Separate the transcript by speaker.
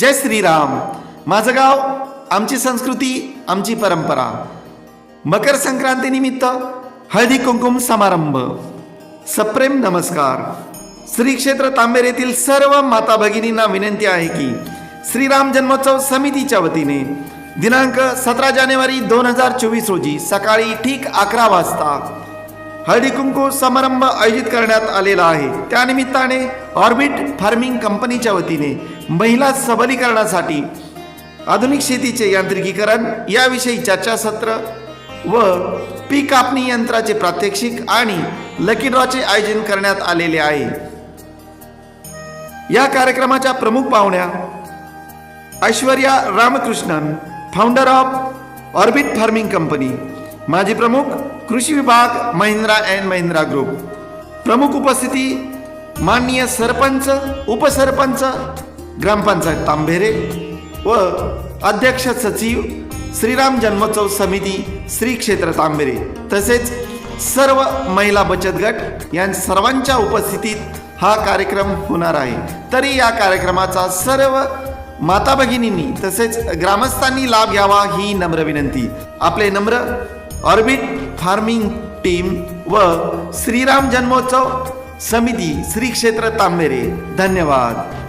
Speaker 1: जय श्रीराम. माझं गाव आमची संस्कृती आमची परंपरा. मकर संक्रांतीनिमित्त हळदी कुंकुम समारंभ. सप्रेम नमस्कार. श्री क्षेत्र तांबेर येथील सर्व माता भगिनींना विनंती आहे की श्रीराम जन्मोत्सव समितीच्या वतीने दिनांक सतरा जानेवारी दोन हजार चोवीस रोजी सकाळी ठीक अकरा वाजता हळदी कुंकू समारंभ आयोजित करण्यात आलेला आहे. त्यानिमित्ताने ऑर्बिट फार्मिंग कंपनीच्या वतीने महिला सबलीकरणासाठी आधुनिक शेतीचे यांत्रिकीकरण याविषयी चर्चासत्र व पीक कापणी यंत्राचे प्रात्यक्षिक आणि लकी ड्रॉचे आयोजन करण्यात आलेले आहे. या कार्यक्रमाच्या प्रमुख पाहुण्या Aishwarya Ramakrishnan founder of orbit farming company माजी प्रमुख कृषी विभाग महिंद्रा अँड महिंद्रा ग्रुप. प्रमुख उपस्थिती माननीय सरपंच उपसरपंच ग्रामपंचायत तांबेरे व अध्यक्ष सचिव श्रीराम जन्मोत्सव समिती श्री क्षेत्र तांबेरे. तसेच सर्व महिला बचत गट या सर्वांच्या उपस्थितीत हा कार्यक्रम होणार आहे. तरी या कार्यक्रमाचा सर्व माता भगिनींनी तसेच ग्रामस्थांनी लाभ घ्यावा ही नम्र विनंती. आपले नम्र ऑर्बिट फार्मिंग टीम व श्रीराम जन्मोत्सव समिती श्री क्षेत्र तांबेरे. धन्यवाद.